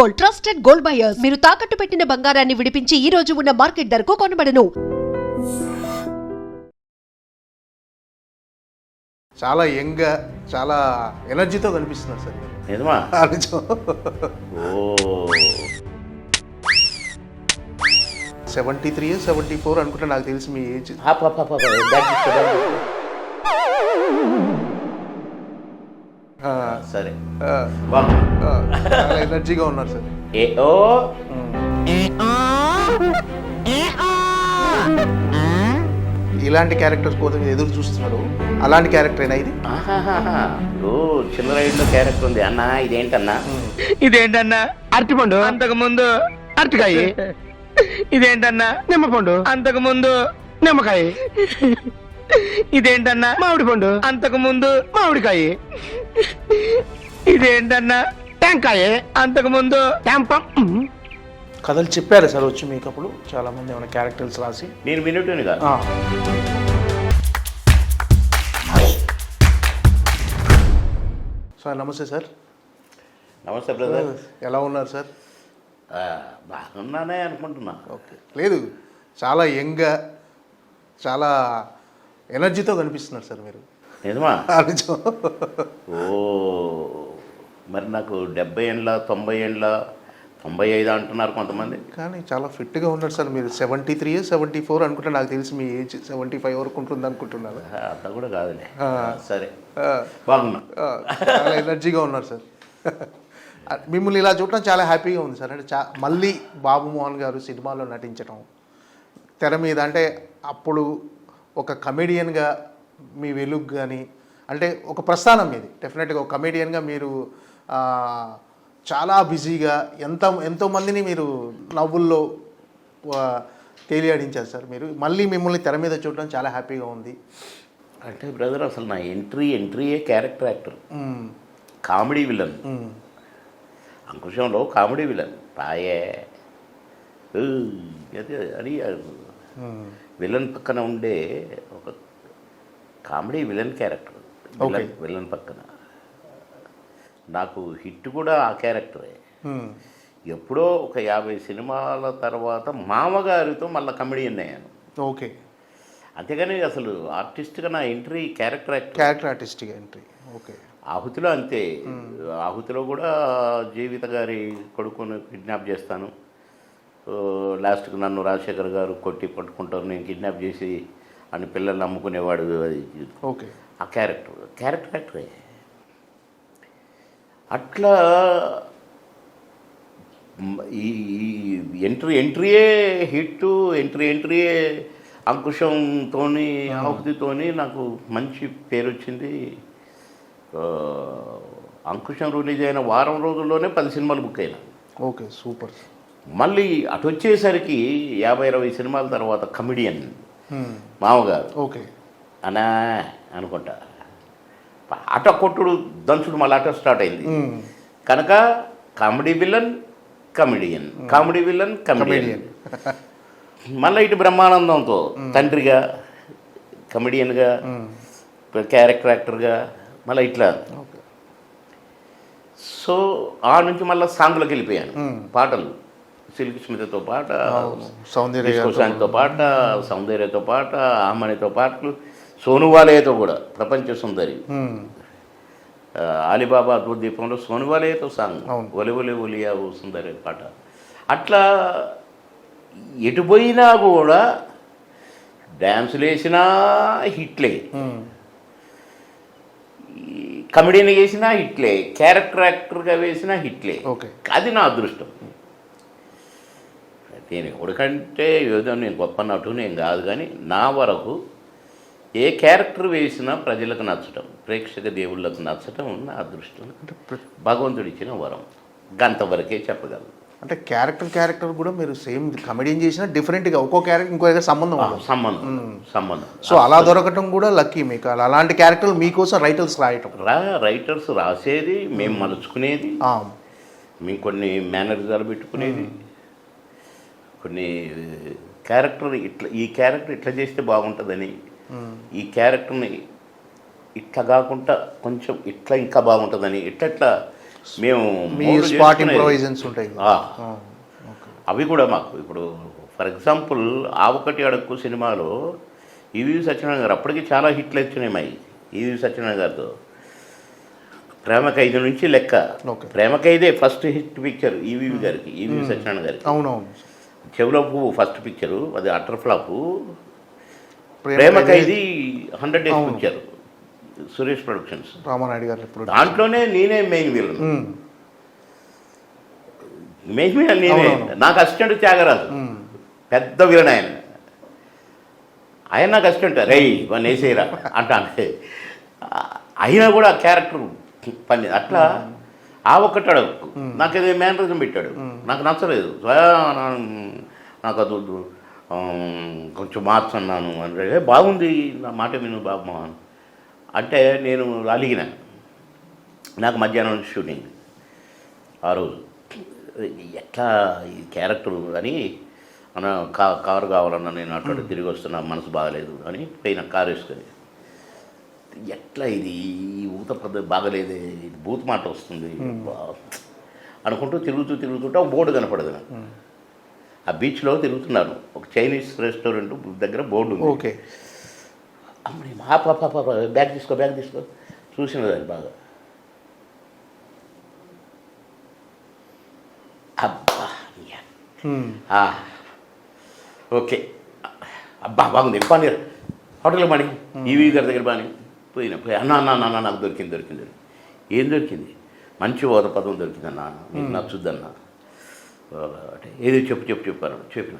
Gold trusted gold buyers. మీరు తాకట్టు పెట్టిన బంగారాన్ని విడిపించి ఈ రోజు ఉన్న మార్కెట్ ధరకు కొనబడను. చాలా యంగ్గా చాలా ఎనర్జీతో కనిపిస్తున్నారు సార్. నిజమా? సెవెంటీ త్రీ సెవెంటీ ఫోర్ అనుకుంటే నాకు తెలిసి మీ ఏజ్. సరే. ఆ, బాగు ఆ, చాలా ఎనర్జీగా ఉన్నారు సార్. ఏ ఓ. ఇలాంటి క్యారెక్టర్స్ కోసం ఎదురు చూస్తున్నారు అలాంటి క్యారెక్టర్ అయినా ఇది. ఓ చిల్లరైడ్లో క్యారెక్టర్ ఉంది. అన్న ఇదేంటన్నా? ఇదేంటన్నా? అరటిపండు. అంతకు ముందు అరటికాయ. ఇదేంటన్నా? నిమ్మపండు. అంతకు ముందు నిమ్మకాయ. ఇదేంటన్నా? మామిడి పండు. అంతకు ముందు మామిడికాయ. ఇదేంటన్నా? టెంకాయ. అంతకు ముందు టెంపం. కథలు చెప్పారు సార్ వచ్చి మీకు అప్పుడు. చాలా మంది ఏమైనా క్యారెక్టర్స్ రాసి. నేను వినటోని కాదు. ఆ. సార్ నమస్తే సార్. నమస్తే బ్రదర్ ఎలా ఉన్నారు సార్? ఆ, బాగున్నానే అనుకుంటున్నా. ఓకే. లేదు చాలా యంగ్గా చాలా ఎనర్జీతో కనిపిస్తున్నారు సార్ మీరు. నిజమా? ఓ మరి నాకు డెబ్బై ఏండ్ల తొంభై ఏండ్ల తొంభై ఐదు అంటున్నారు కొంతమంది. కానీ చాలా ఫిట్గా ఉన్నారు సార్ మీరు. సెవెంటీ త్రీ సెవెంటీ ఫోర్ అనుకుంటే నాకు తెలిసి మీ ఏజ్ సెవెంటీ ఫైవ్ వరకు ఉంటుంది అనుకుంటున్నారు అంత కూడా కాదులే. సరే. బాగున్నా. చాలా ఎనర్జీగా ఉన్నారు సార్. మిమ్మల్ని ఇలా చూడటం చాలా హ్యాపీగా ఉంది సార్. అంటే చా మళ్ళీ బాబు మోహన్ గారు సినిమాలో నటించడం తెర మీద అంటే అప్పుడు ఒక కమెడియన్గా మీ వెలుగు కానీ అంటే ఒక ప్రస్థానం మీది డెఫినెట్గా ఒక కమెడియన్గా మీరు చాలా బిజీగా ఎంత ఎంతోమందిని మీరు నవ్వుల్లో తేలియాడించారు సార్. మీరు మళ్ళీ మిమ్మల్ని తెర మీద చూడటం చాలా హ్యాపీగా ఉంది. అంటే బ్రదర్ అసలు నా ఎంట్రీ ఎంట్రీయే character actor. Comedy villain. అంకుశంలో comedy villain. పాయే. అది అది. విలన్ పక్కన ఉండే ఒక comedy villain character. Villain villain పక్కన. నాకు హిట్ కూడా ఆ క్యారెక్టరే. ఎప్పుడో ఒక యాభై సినిమాల తర్వాత మామగారితో మళ్ళీ కమెడియన్ అయ్యాను. ఓకే. అంతేగాని అసలు ఆర్టిస్ట్గా నా ఎంట్రీ క్యారెక్టర్ క్యారెక్టర్ ఆర్టిస్ట్గా ఎంట్రీ. ఓకే. ఆహుతిలో అంతే. ఆహుతిలో కూడా జీవిత గారి కొడుకుని కిడ్నాప్ చేస్తాను. లాస్ట్కి నన్ను రాజశేఖర్ గారు కొట్టి పట్టుకుంటారు నేను కిడ్నాప్ చేసి అని పిల్లల్ని అమ్ముకునేవాడు అది. ఓకే. ఆ క్యారెక్టర్ క్యారెక్టర్ యాక్టరే. అట్లా ఈ ఎంట్రీ ఎంట్రీయే హిట్ ఎంట్రీ ఎంట్రీయే అంకుశంతోని ఆహుతితోని నాకు మంచి పేరు వచ్చింది అంకుశం రిలీజ్ అయిన వారం రోజుల్లోనే పది సినిమాలు బుక్ అయినా. Okay super. మళ్ళీ అటు వచ్చేసరికి యాభై ఇరవై సినిమాల తర్వాత కమిడియన్ మ్మ్. మామగారు. ఓకే అనా అనుకుంటా. ఆట కొట్టుడు దంచుడు మళ్ళీ ఆట స్టార్ట్ అయింది. మ్మ్. కనుక comedy villain comedian comedy villain comedian మళ్ళీ ఇటు బ్రహ్మానందంతో తండ్రిగా కమెడియన్గా. క్యారెక్టర్ యాక్టర్గా మళ్ళీ ఇట్లా. సో ఆ నుంచి మళ్ళీ సాంగ్లోకి వెళ్ళిపోయాను. పాటలు. సిల్క్ స్మితతో పాట సౌందర్య డిస్కో గారితో శాంతితో పాట. సౌందర్యతో పాట ఆమనితో పాటలు సోనువాలయతో కూడా ప్రపంచ సుందరి. అలీబాబా దీపంలో సోనువాలయతో సాంగ్. ఒలి ఒలి ఒలియా సుందరి పాట. అట్లా ఎటు పోయినా కూడా డ్యాన్సులు వేసినా హిట్లే. కమెడీని వేసినా హిట్లే క్యారెక్టర్ యాక్టర్గా వేసినా హిట్లే. అది నా అదృష్టం. నేను ఎవరికంటే ఏదో నేను గొప్ప నటు నేను కాదు కానీ నా వరకు ఏ క్యారెక్టర్ వేసినా ప్రజలకు నచ్చటం ప్రేక్షక దేవుళ్ళకు నచ్చటం నా అదృష్టం. భగవంతుడు ఇచ్చిన వరం. గంతవరకే చెప్పగలను. అంటే క్యారెక్టర్ క్యారెక్టర్ కూడా మీరు సేమ్ కమెడియన్ చేసిన డిఫరెంట్గా ఒక్కో క్యారెక్టర్ ఇంకో దగ్గర సంబంధం సంబంధం సంబంధం. సో అలా దొరకటం కూడా లక్కీ మీకు. అలా అలాంటి క్యారెక్టర్లు మీకోసం రైటర్స్ రాయటం. రా రైటర్స్ రాసేది మేము మలుచుకునేది మేము కొన్ని మేనరిజాలు పెట్టుకునేది. కొన్ని క్యారెక్టర్ ఇట్లా ఈ క్యారెక్టర్ ఇట్లా చేస్తే బాగుంటుందని మ్మ్. ఈ క్యారెక్టర్ని ఇట్లా కాకుండా కొంచెం ఇట్లా ఇంకా బాగుంటుందని ఇట్లా మేము ఉంటాయి ఓకే అవి కూడా మాకు ఇప్పుడు ఫర్ ఎగ్జాంపుల్ ఆ ఒకటి అడుక్కు సినిమాలో ఈవి సత్యనారాయణ గారు అప్పటికి చాలా హిట్లు వచ్చినాయి మాయి ఈవి సత్యనారాయణ గారితో. ప్రేమ ఖైదు నుంచి లెక్క. ప్రేమ ఖైదే first hit picture E V గారికి ఈవి సత్యనారాయణ గారికి. అవునవును. చెవులో పువ్వు ఫస్ట్ పిక్చరు అది utter flop. Prema Khaidi hundred days. Picture Suresh productions Ramanaidu గారు ఇప్పుడు దాంట్లోనే నేనే main villain um, main villain నేనే. నాకు అసిస్టెంట్ త్యాగరాజు. పెద్ద విలన్ ఆయన. ఆయన నాకు అసిస్టెంట్ రై వన్ వేసేయరా అంటే అయినా కూడా క్యారెక్టర్ పని అట్లా ఆ ఒక్కటి అడగకు నాకు ఇది మేనరిజం పెట్టాడు. నాకు నచ్చలేదు. నాకు అది కొంచెం మార్చ్ అన్నాను అంటే "ఏ, బాగుంది. నా మాట విను బాబు అంటే నేను అలిగిన. నాకు మధ్యాహ్నం నుంచి షూటింగ్ ఆ రోజు. ఎట్లా ఈ క్యారెక్టర్ అని అన్న కా కారు కావాలన్నా నేను అటు తిరిగి వస్తున్నా మనసు బాగలేదు అని పోయిన కారు వేసుకొని. ఎట్లా ఇది? ఈ ఊత పద్ధతి బాగలేదే ఇది బూత్ మాట వస్తుంది. అనుకుంటూ తిరుగుతూ తిరుగుతుంటే ఒక బోర్డు కనపడదు నాకు. ఆ బీచ్లో తిరుగుతున్నాను ఒక చైనీస్ రెస్టారెంట్ దగ్గర బోర్డు ఉంది. ఓకే. అమ్మని మా పాప పాప బ్యాగ్ తీసుకో బ్యాగ్ తీసుకో. చూసినది అది బాగా. అబ్బా ఓకే. అబ్బా బాగుంది. పని హోటల్ పని ఈవీ గారి దగ్గర పని పోయినా పోయి అన్న అన్న అన్న, నాకు దొరికింది దొరికింది ఏం దొరికింది? మంచి ఓద పదం దొరికిందన్న నీకు నచ్చుద్దన్న. అంటే ఏది చెప్పు చెప్పు చెప్పాను. చెప్పిన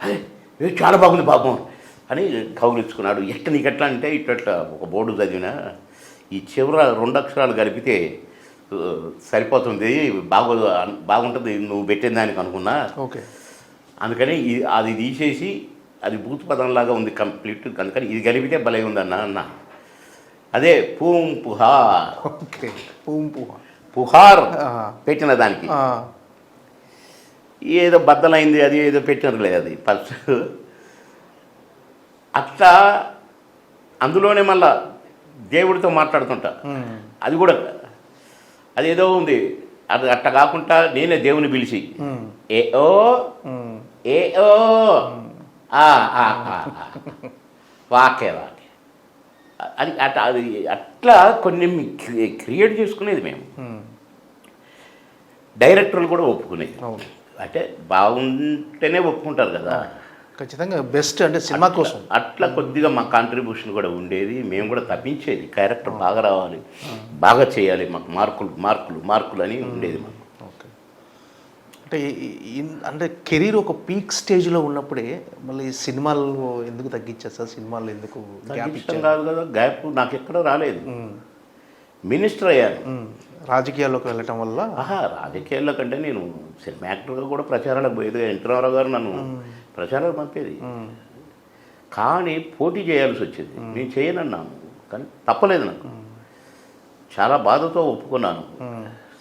అదే చాలా బాగుంది పాపం అని కౌగిలించుకున్నాడు. ఎట్ట నీకు ఎట్లా అంటే ఇట్ట ఒక బోర్డు చదివినా ఈ చివర రెండు అక్షరాలు కలిపితే సరిపోతుంది బాగో బాగుంటుంది నువ్వు పెట్టిన దానికి అనుకున్నా. ఓకే. అందుకని ఇది అది తీసేసి అది భూత పదంలాగా ఉంది కంప్లీట్ అందుకని ఇది కలిపితే భలే ఉందన్న అన్న. అదే పూం పుహార్ ఓకే పుహార్. పెట్టిన దానికి. ఏదో బద్దలైంది అది ఏదో పెట్టినట్లే అది ఫస్ట్ అట్లా అందులోనే మళ్ళా దేవుడితో మాట్లాడుతుంటా. అది కూడా అదేదో ఉంది. అది అట్ట కాకుండా నేనే దేవుని పిలిచి. ఏ ఓ ఏ ఓ. వాకే వాకే అది అట్లా అది అట్లా కొన్ని క్రి- క్రియేట్ చేసుకునేది మేము. డైరెక్టర్లు కూడా ఒప్పుకునేది. అంటే బాగుంటేనే ఒప్పుకుంటారు కదా. ఖచ్చితంగా బెస్ట్ అంటే సినిమా కోసం. అట్లా కొద్దిగా మా కాంట్రిబ్యూషన్ కూడా ఉండేది. మేము కూడా తప్పించేది. క్యారెక్టర్ బాగా రావాలి. బాగా చేయాలి. మాకు మార్కులు మార్కులు మార్కులు అని ఉండేది మాకు. అంటే అంటే కెరీర్ ఒక పీక్ స్టేజ్లో ఉన్నప్పుడే మళ్ళీ సినిమాల్లో ఎందుకు తగ్గించారు సినిమాలు ఎందుకు కాదు కదా. గ్యాప్ నాకు ఎక్కడ రాలేదు మినిస్టర్ అయ్యాను. రాజకీయాల్లోకి వెళ్ళటం వల్ల? ఆహా రాజకీయాల్లో కంటే నేను సినిమా యాక్టర్గా కూడా ప్రచారాలకు పోయేది ఎన్టీ రామారావు గారు నన్ను ప్రచారాలకు పంపేది. కానీ పోటీ చేయాల్సి వచ్చేది. నేను చేయనన్నాను. కానీ తప్పలేదు నాకు. చాలా బాధతో ఒప్పుకున్నాను.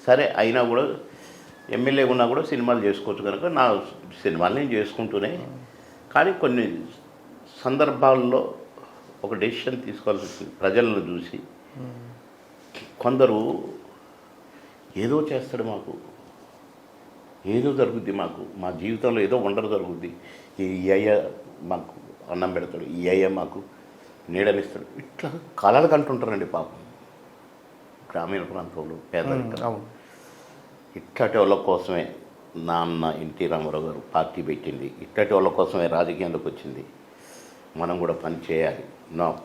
సరే అయినా కూడా ఎమ్మెల్యే ఉన్నా కూడా సినిమాలు చేసుకోవచ్చు కనుక నా సినిమాలు నేను చేసుకుంటూనే. కానీ కొన్ని సందర్భాల్లో ఒక డెసిషన్ తీసుకోవాల్సి ప్రజలను చూసి కొందరు ఏదో చేస్తాడు మాకు ఏదో జరుగుద్ది మాకు మా జీవితంలో ఏదో వండరు జరుగుద్ది ఈ అయ్య మాకు అన్నం పెడతాడు ఈ అయ్య మాకు నీడనిస్తాడు. ఇట్లా కళలు కంటుంటారండి పాపం. గ్రామీణ ప్రాంతంలో పేదరికం. ఇట్టటి వాళ్ళ కోసమే నాన్న ఎన్టీ రామారావు గారు పార్టీ పెట్టింది. ఇట్టటి వాళ్ళ కోసమే రాజకీయంలోకి వచ్చింది. మనం కూడా పని చేయాలి. నో.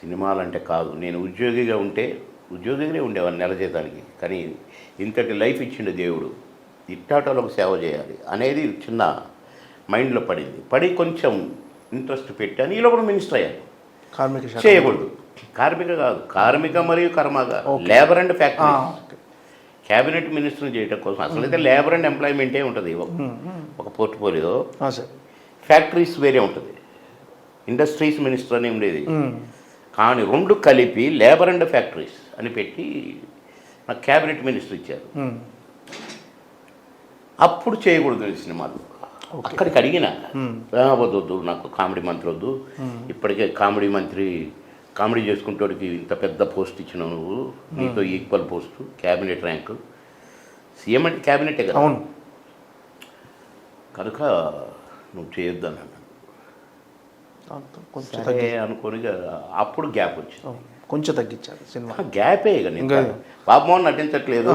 సినిమాలంటే కాదు. నేను ఉద్యోగిగా ఉంటే ఉద్యోగిగానే ఉండేవాడిని నెల జీతానికి. కానీ ఇంతటి లైఫ్ ఇచ్చిండు దేవుడు. ఇట్టాటోళ్ళకు సేవ చేయాలి అనేది చిన్న మైండ్లో పడింది. పడి కొంచెం ఇంట్రెస్ట్ పెట్టాను ఈ లోపల మినిస్టర్ అయ్యాను కార్మిక చేయకూడదు. కార్మిక కాదు. కార్మిక మరియు కర్మగా labour and factory. Cabinet minister చేయడం కోసం. అసలు అయితే లేబర్ అండ్ ఎంప్లాయ్మెంటే ఉంటుంది. ఒక- పోర్ట్ఫోలియో ఫ్యాక్టరీస్ వేరే ఉంటుంది. ఇండస్ట్రీస్ మినిస్టర్ అని ఉండేది. కానీ రెండు కలిపి లేబర్ అండ్ ఫ్యాక్టరీస్ అని పెట్టి నాకు క్యాబినెట్ మినిస్టర్ ఇచ్చారు. అప్పుడు చేయకూడదు సినిమాలు. అక్కడికి అడిగిన. మ్మ్. "ఆ, వద్దు వద్దు నాకు కామెడీ మంత్రి వద్దు. ఇప్పటికే కామెడీ మంత్రి కామెడీ చేసుకుంటోడికి ఇంత పెద్ద పోస్ట్ ఇచ్చినావు నువ్వు? నీతో equal post cabinet rank. CM అంటే క్యాబినెటే కదా? అవును. కనుక నువ్వు చేయొద్దు అన్నాడు. అంత కొంచెం సరే తగ్గి అనుకోని అప్పుడు గ్యాప్ వచ్చింది. కొంచెం తగ్గించారు సినిమా. గ్యాపే ఇంకా- బాబుమోహన్ నటించట్లేదు.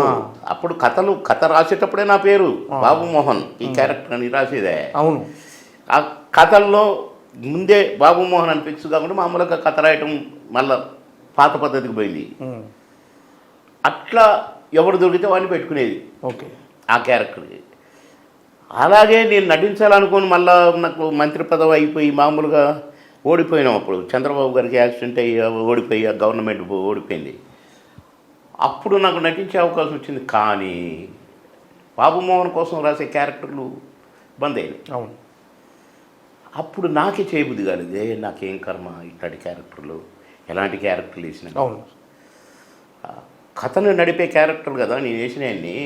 అప్పుడు కథలు కథ రాసేటప్పుడే నా పేరు. బాబుమోహన్ ఈ క్యారెక్టర్ అని రాసేదే. అవును. ఆ కథల్లో ముందే బాబుమోహన్ అని ఫిక్స్ కాకుండా మామూలుగా కథ రాయటం మళ్ళా పాత పద్ధతికి పోయింది. అట్లా ఎవరు దొరికితే వాడిని పెట్టుకునేది. ఓకే. ఆ క్యారెక్టర్కి అలాగే నేను నటించాలనుకుని మళ్ళా నాకు మంత్రి పదవి అయిపోయి మామూలుగా ఓడిపోయినాం అప్పుడు. చంద్రబాబు గారికి యాక్సిడెంట్ అయ్యి ఓడిపోయి గవర్నమెంట్ ఓడిపోయింది. అప్పుడు నాకు నటించే అవకాశం వచ్చింది. కానీ బాబుమోహన్ కోసం రాసే క్యారెక్టర్లు బంద్ అయ్యాయి అవును. అప్పుడు నాకే చేయబుద్ధి కాలేదు ఏ నాకేం కర్మ ఇట్లాంటి క్యారెక్టర్లు? ఎలాంటి క్యారెక్టర్లు వేసిన? అవును. కథను నడిపే క్యారెక్టర్ కదా నేను వేసినవన్నీ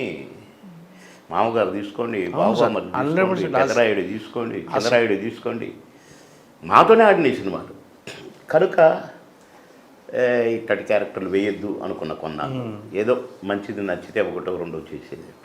మామగారు తీసుకోండి బాబు 100% చంద్రాయుడు తీసుకోండి చంద్రాయుడు తీసుకోండి మాతోనే ఆడిన సినిమాలు కనుక ఏ, ఇట్లాంటి క్యారెక్టర్లు వేయొద్దు అనుకున్న కొన్నాను ఏదో మంచిది నచ్చితే ఒకటో రెండో చేసేది.